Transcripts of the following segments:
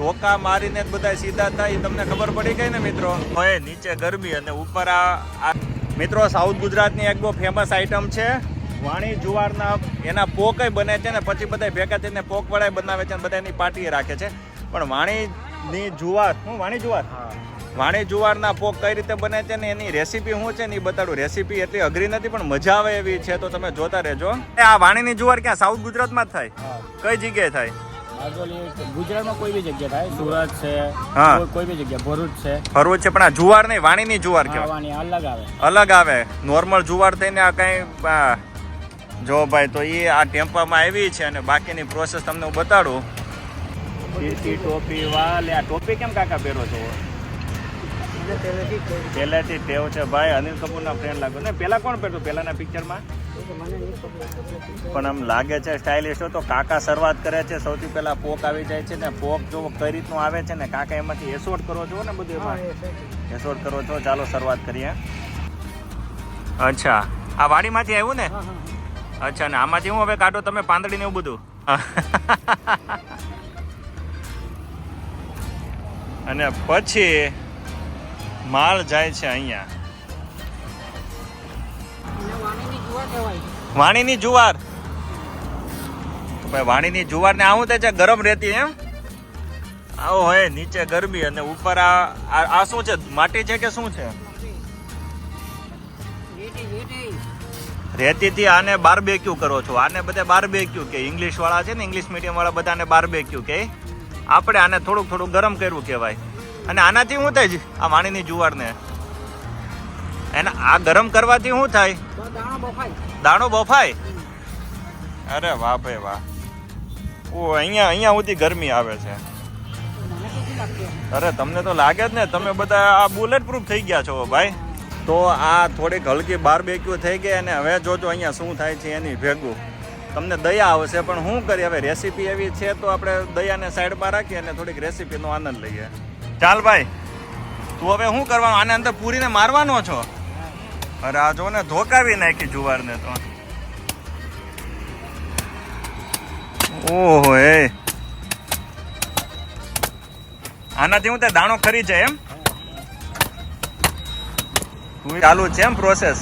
ધોકા મારીને જ બધા સીધા થાય તમને ખબર પડી ગઈ ને મિત્રો? હવે નીચે ગરમી અને ઉપર આ મિત્રો સાઉથ ગુજરાતની એક બહુ ફેમસ આઈટમ છે. વાણી જુવારના એના પોકય બને છે ને પછી બધા ભેગા થઈને પોક વડાય બનાવે છે અને બધા એની પાર્ટી રાખે છે. પણ વાણીની જુવાર હું વાણી જુવાર? વાણી જુવારના પોક કઈ રીતે બને છે ને એની રેસીપી શું છે ને એ બતાડું. રેસીપી એટલી અઘરી નથી પણ મજા આવે એવી છે તો તમે જોતા રહેજો. આ વાણીની જુવાર ક્યાં સાઉથ ગુજરાતમાં જ થાય? કઈ જગ્યાએ થાય? ગુજરાતમાં કોઈ બી જગ્યા થાય સુરત છે હા. કોઈ- બી જગ્યા ભરૂચ છે. ભરૂચ છે પણ આ જુવાર નહીં વાણીની જુવાર કહેવાય. અલગ આવે. અલગ આવે. નોર્મલ જુવાર થઈને આ કઈ જો ભાઈ તો એ આ ટેમ્પામાં આવી છે અને બાકીની પ્રોસેસ તમને હું બતાડું. ટીટી ટોપી વાલે આ ટોપી કેમ કાકા પહેરો છો? પહેલેથી ટેવ છે ભાઈ અનિલ કપૂરના ફ્રેન્ડ લાગો ને પેલા કોણ પહેરતું? પિક્ચર પિક્ચરમાં પણ આમ લાગે છે સ્ટાઇલિશ તો કાકા શરૂઆત કરે છે સૌથી પહેલા પોક આવી જાય છે ને પોક જો કઈ રીતનું આવે છે ને કાકા એમાંથી એસોટ કરો છો ને બધું એમાં? એસોટ કરો છો ચાલો શરૂઆત કરીએ. અચ્છા આ વાડીમાંથી આવ્યું ને? અચ્છા ને આમાંથી હું હવે કાઢો તમે પાંદડી ને એવું બધું? અને પછી માલ જાય છે અહીંયા. વાણીની જુવાર. ભાઈ વાણીની જુવાર ને આવું તે છે, ગરમ રહેતી એમ? આવો હોય નીચે ગરમી અને ઉપર આ આ શું છે, માટી છે કે શું છે? રેતીથી આને બારબેક્યુ કરો છો. આને બધે બારબેક્યુ કે ઇંગ્લિશ વાળા છે ને ઇંગ્લિશ મીડિયમ વાળા બધાને બારબેક્યુ કે. આપણે આને થોડુંક થોડુંક ગરમ કર્યું કહેવાય. અને આનાથી શું થાય આ વાણીની જુવારને? એના આ ગરમ કરવાથી શું થાય? દાણો બફાય. અરે વાહ ભાઈ વાહ. ઓ, અહીંયા અહીંયા સુધી ગરમી આવે છે. અરે, તમને તો લાગે જ ને, તમે બધા આ બુલેટ પ્રૂફ થઈ ગયા છો ભાઈ. તો આ થોડીક હલકી બારબેક્યુ થઈ ગઈ અને હવે જોજો અહીંયા શું થાય છે એની ભેગું. તમને દયા આવશે, પણ શું કરીએ? હવે રેસીપી એવી છે તો આપણે દયાને સાઈડમાં રાખીએ અને થોડીક રેસીપીનો આનંદ લઈએ. ચાલ ભાઈ, તું હવે શું કરવાનું? આને અંદર પૂરીને મારવાનો છો? અરે આ જો ને ધોકાવી નાખી જુવારને તો. ઓહો એ. આનાથી હું તે દાણો ખરી છે એમ? ચાલુ છે એમ પ્રોસેસ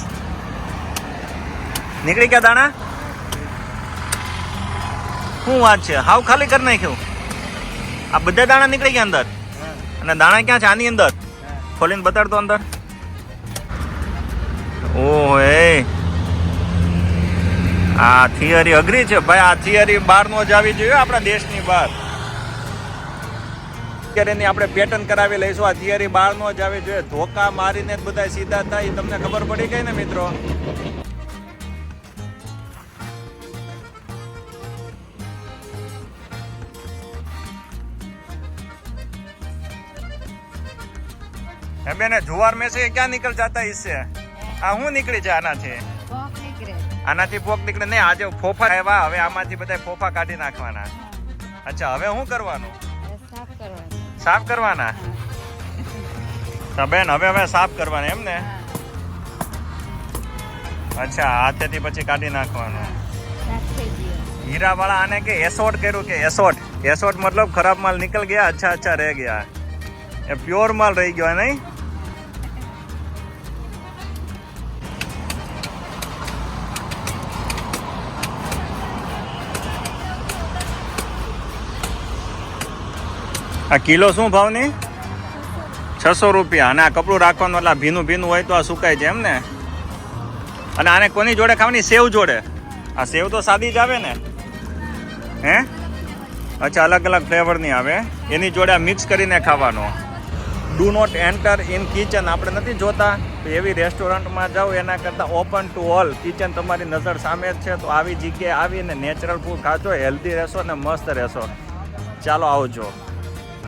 નીકળી ગયા દાણા? શું વાત છે? હાવ ખાલી કરી નાખ્યું. આ બધા દાણા નીકળી ગયા અંદર? અને દાણા ક્યાં છે? આની અંદર? ખોલીને બતાડતો અંદર? ઓહે આ થિયરી અઘરી છે ભાઈ, આ થિયરી બહારનો જ આવી જોઈએ આપણા દેશની બહાર. એની આપણે પેટર્ન કરાવી લઈશું, આ થિયરી બહારનો જ આવી જોઈએ. ધોકા મારીને જ બધા સીધા થાય તમને ખબર પડી ગઈ ને મિત્રો? બેને જુવાર મેં ક્યાં નીકળ જતા હશે આ શું નીકળી છે આનાથી? આનાથી પોક નીકળે નહીં આજે ફોફા આવ્યા હવે આમાંથી બધા ફોફા કાઢી નાખવાના. અચ્છા હવે શું કરવાનું? સાફ કરવાના. બેન હવે હવે સાફ કરવાના એમ ને અચ્છા હાથેથી પછી કાઢી નાખવાનું. હીરા વાળા આને કે એસોટ કર્યું કે એસોટ એસોટ મતલબ ખરાબ માલ નીકળ ગયા અચ્છા અચ્છા રહી ગયા. એ પ્યોર માલ રહી ગયો નહીં? આ કિલો શું ભાવની? છસો રૂપિયા. અને આ કપડું રાખવાનું એટલે ભીનું ભીનું હોય તો આ સુકાય છે એમ ને? અને આને કોની જોડે ખાવાની? સેવ જોડે. આ સેવ તો સાદી જ આવે ને? હે? અચ્છા, અલગ અલગ ફ્લેવરની આવે. એની જોડે આ મિક્સ કરીને ખાવાનો. Do not enter in kitchen આપણે નથી જોતા તો એવી રેસ્ટોરન્ટમાં જાઓ, એના કરતાં ઓપન ટુ ઓલ કિચન તમારી નજર સામે જ છે, તો આવી જગ્યાએ આવીને નેચરલ ફૂડ ખાજો હેલ્ધી રહેશો ને મસ્ત રહેશો. ચાલો આવજો.